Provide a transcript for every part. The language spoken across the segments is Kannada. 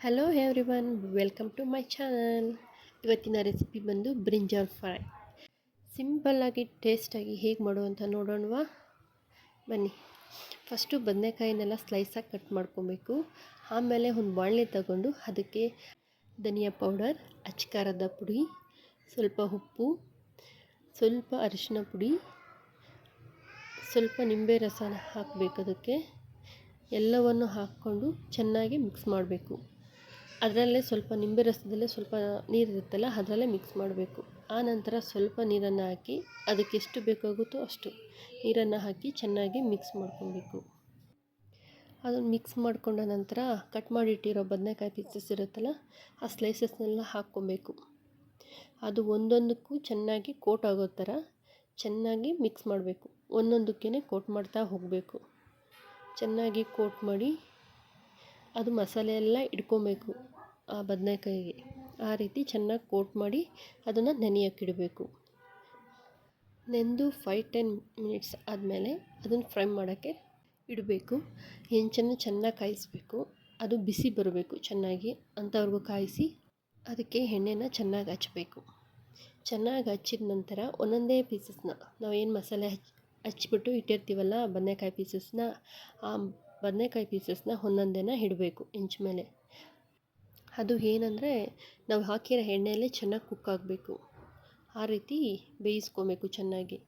Hello everyone welcome to my channel ಇವತ್ತಿನ ರೆಸಿಪಿ ಬಂದು ಬ್ರಿಂಜಾಲ್ ಫ್ರೈ ಸಿಂಪಲ್ಲಾಗಿ ಟೇಸ್ಟಾಗಿ ಹೇಗೆ ಮಾಡು ಅಂತ ನೋಡೋಣವಾ? ಬನ್ನಿ. ಫಸ್ಟು ಬದನೆಕಾಯಿನೆಲ್ಲ ಸ್ಲೈಸಾಗಿ ಕಟ್ ಮಾಡ್ಕೊಬೇಕು. ಆಮೇಲೆ ಒಂದು ಬಾಣಲೆ ತಗೊಂಡು ಅದಕ್ಕೆ ಧನಿಯಾ ಪೌಡರ್ ಅಚ್ಕಾರದ ಪುಡಿ, ಸ್ವಲ್ಪ ಉಪ್ಪು, ಸ್ವಲ್ಪ ಅರಿಶಿನ ಪುಡಿ, ಸ್ವಲ್ಪ ನಿಂಬೆ ರಸನ ಹಾಕಬೇಕು ಅದಕ್ಕೆ. ಎಲ್ಲವನ್ನು ಹಾಕ್ಕೊಂಡು ಚೆನ್ನಾಗಿ ಮಿಕ್ಸ್ ಮಾಡಬೇಕು. ಅದರಲ್ಲೇ ಸ್ವಲ್ಪ ನಿಂಬೆ ರಸದಲ್ಲೇ ಸ್ವಲ್ಪ ನೀರಿರುತ್ತಲ್ಲ ಅದರಲ್ಲೇ ಮಿಕ್ಸ್ ಮಾಡಬೇಕು. ಆ ನಂತರ ಸ್ವಲ್ಪ ನೀರನ್ನು ಹಾಕಿ ಅದಕ್ಕೆ ಎಷ್ಟು ಬೇಕಾಗುತ್ತೋ ಅಷ್ಟು ನೀರನ್ನು ಹಾಕಿ ಚೆನ್ನಾಗಿ ಮಿಕ್ಸ್ ಮಾಡ್ಕೊಬೇಕು. ಅದನ್ನು ಮಿಕ್ಸ್ ಮಾಡಿಕೊಂಡ ನಂತರ ಕಟ್ ಮಾಡಿಟ್ಟಿರೋ ಬದನೆಕಾಯಿ ಪೀಸಸ್ ಇರುತ್ತಲ್ಲ, ಆ ಸ್ಲೈಸಸ್ನೆಲ್ಲ ಹಾಕ್ಕೊಬೇಕು. ಅದು ಒಂದೊಂದಕ್ಕೂ ಚೆನ್ನಾಗಿ ಕೋಟ್ ಆಗೋ ಥರ ಚೆನ್ನಾಗಿ ಮಿಕ್ಸ್ ಮಾಡಬೇಕು. ಒಂದೊಂದಕ್ಕೇ ಕೋಟ್ ಮಾಡ್ತಾ ಹೋಗಬೇಕು. ಚೆನ್ನಾಗಿ ಕೋಟ್ ಮಾಡಿ ಅದು ಮಸಾಲೆ ಎಲ್ಲ ಇಟ್ಕೊಬೇಕು, ಆ ಬದನೆಕಾಯಿಗೆ. ಆ ರೀತಿ ಚೆನ್ನಾಗಿ ಕೋಟ್ ಮಾಡಿ ಅದನ್ನು ನೆನೆಯೋಕ್ಕಿಡಬೇಕು ನೆಂದು ಫೈವ್ ಟೆನ್ ಮಿನಿಟ್ಸ್ ಆದಮೇಲೆ ಅದನ್ನು ಫ್ರೈ ಮಾಡೋಕ್ಕೆ ಇಡಬೇಕು. ಹೆಂಚನ್ನು ಚೆನ್ನಾಗಿ ಕಾಯಿಸಬೇಕು. ಅದು ಬಿಸಿ ಬರಬೇಕು ಚೆನ್ನಾಗಿ, ಅಂಥವ್ರಿಗೂ ಕಾಯಿಸಿ ಅದಕ್ಕೆ ಎಣ್ಣೆನ ಚೆನ್ನಾಗಿ ಹಚ್ಚಬೇಕು ಚೆನ್ನಾಗಿ ಹಚ್ಚಿದ ನಂತರ ಒಂದೊಂದೇ ಪೀಸಸ್ನ ನಾವು ಏನು ಮಸಾಲೆ ಹಚ್ಚಿ ಹಚ್ಚಿಬಿಟ್ಟು ಇಟ್ಟಿರ್ತೀವಲ್ಲ, ಬದನೆಕಾಯಿ ಪೀಸಸ್ನ ಆ ಬದನೆಕಾಯಿ ಪೀಸಸ್ನ ಒಂದೊಂದೇನ ಇಡಬೇಕು ಇಂಚ್ ಮೇಲೆ. ಅದು ಏನಂದರೆ ನಾವು ಹಾಕಿರೋ ಎಣ್ಣೆಯಲ್ಲೇ ಚೆನ್ನಾಗಿ ಕುಕ್ ಆಗಬೇಕು. ಆ ರೀತಿ ಬೇಯಿಸ್ಕೊಬೇಕು ಚೆನ್ನಾಗಿ.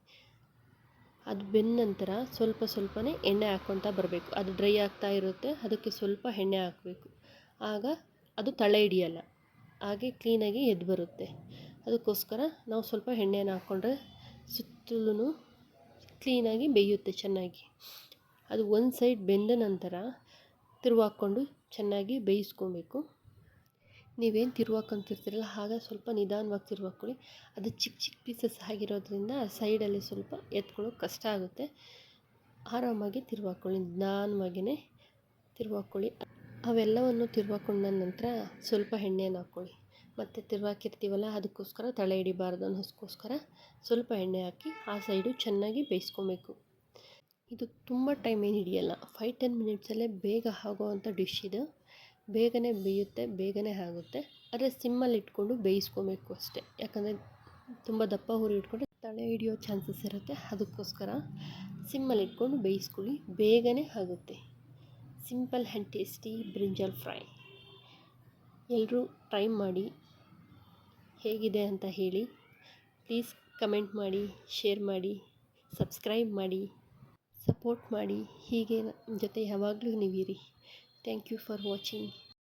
ಅದು ಬೆಂದ ನಂತರ ಸ್ವಲ್ಪ ಸ್ವಲ್ಪನೇ ಎಣ್ಣೆ ಹಾಕ್ಕೊತಾ ಬರಬೇಕು. ಅದು ಡ್ರೈ ಆಗ್ತಾ ಇರುತ್ತೆ, ಅದಕ್ಕೆ ಸ್ವಲ್ಪ ಎಣ್ಣೆ ಹಾಕಬೇಕು. ಆಗ ಅದು ತಳೆ ಹಿಡಿಯಲ್ಲ, ಹಾಗೆ ಕ್ಲೀನಾಗಿ ಎದ್ದು ಬರುತ್ತೆ. ಅದಕ್ಕೋಸ್ಕರ ನಾವು ಸ್ವಲ್ಪ ಎಣ್ಣೆಯನ್ನು ಹಾಕ್ಕೊಂಡ್ರೆ ಸುತ್ತಲೂ ಕ್ಲೀನಾಗಿ ಬೇಯುತ್ತೆ ಚೆನ್ನಾಗಿ. ಅದು ಒಂದು ಸೈಡ್ ಬೆಂದ ನಂತರ ತಿರುವಾಕ್ಕೊಂಡು ಚೆನ್ನಾಗಿ ಬೇಯಿಸ್ಕೊಬೇಕು. ನೀವೇನು ತಿರುವಾಕೊಂತಿರ್ತೀರಲ್ಲ ಆಗ ಸ್ವಲ್ಪ ನಿಧಾನವಾಗಿ ತಿರುವಾಕೊಳ್ಳಿ. ಅದು ಚಿಕ್ಕ ಚಿಕ್ಕ ಪೀಸಸ್ ಆಗಿರೋದ್ರಿಂದ ಸೈಡಲ್ಲಿ ಸ್ವಲ್ಪ ಎತ್ಕೊಳ್ಳೋಕೆ ಕಷ್ಟ ಆಗುತ್ತೆ. ಆರಾಮಾಗಿ ತಿರುವಾಕೊಳ್ಳಿ, ನಿಧಾನವಾಗಿಯೇ ತಿರುವಾಕೊಳ್ಳಿ. ಅವೆಲ್ಲವನ್ನು ತಿರುವಾಕೊಂಡ ನಂತರ ಸ್ವಲ್ಪ ಎಣ್ಣೆಯನ್ನು ಹಾಕ್ಕೊಳ್ಳಿ ಮತ್ತು ತಿರುವಾಕಿರ್ತೀವಲ್ಲ, ಅದಕ್ಕೋಸ್ಕರ ತಳೆ ಹಿಡಿಬಾರ್ದು ಅನ್ನೋಸ್ಕೋಸ್ಕರ ಸ್ವಲ್ಪ ಎಣ್ಣೆ ಹಾಕಿ ಆ ಸೈಡು ಚೆನ್ನಾಗಿ ಬೇಯಿಸ್ಕೊಬೇಕು. ಇದು ತುಂಬ ಟೈಮ್ ಏನು ಹಿಡಿಯಲ್ಲ ಫೈವ್ ಟೆನ್ ಮಿನಿಟ್ಸಲ್ಲೇ ಬೇಗ ಆಗೋವಂಥ ಡಿಶ್ ಇದು. ಬೇಗನೆ ಬೇಯುತ್ತೆ, ಬೇಗನೆ ಆಗುತ್ತೆ. ಆದರೆ ಸಿಮ್ಮಲ್ಲಿ ಇಟ್ಕೊಂಡು ಬೇಯಿಸ್ಕೊಬೇಕು ಅಷ್ಟೇ. ಯಾಕಂದರೆ ತುಂಬ ದಪ್ಪ ಹುರಿ ಇಟ್ಕೊಂಡ್ರೆ ತಳೆ ಹಿಡಿಯೋ ಚಾನ್ಸಸ್ ಇರುತ್ತೆ. ಅದಕ್ಕೋಸ್ಕರ ಸಿಮ್ಮಲ್ಲಿ ಇಟ್ಕೊಂಡು ಬೇಯಿಸ್ಕೊಳ್ಳಿ. ಬೇಗನೆ ಆಗುತ್ತೆ. Simple and tasty brinjal fry ಎಲ್ಲರೂ ಟ್ರೈ ಮಾಡಿ ಹೇಗಿದೆ ಅಂತ ಹೇಳಿ. ಪ್ಲೀಸ್ ಕಮೆಂಟ್ ಮಾಡಿ ಶೇರ್ ಮಾಡಿ ಸಬ್ಸ್ಕ್ರೈಬ್ ಮಾಡಿ. ಸಪೋರ್ಟ್ ಮಾಡಿ ಹೀಗೆ ಜೊತೆ ಯಾವಾಗಲೂ ನೀವಿರಿ. Thank you for watching.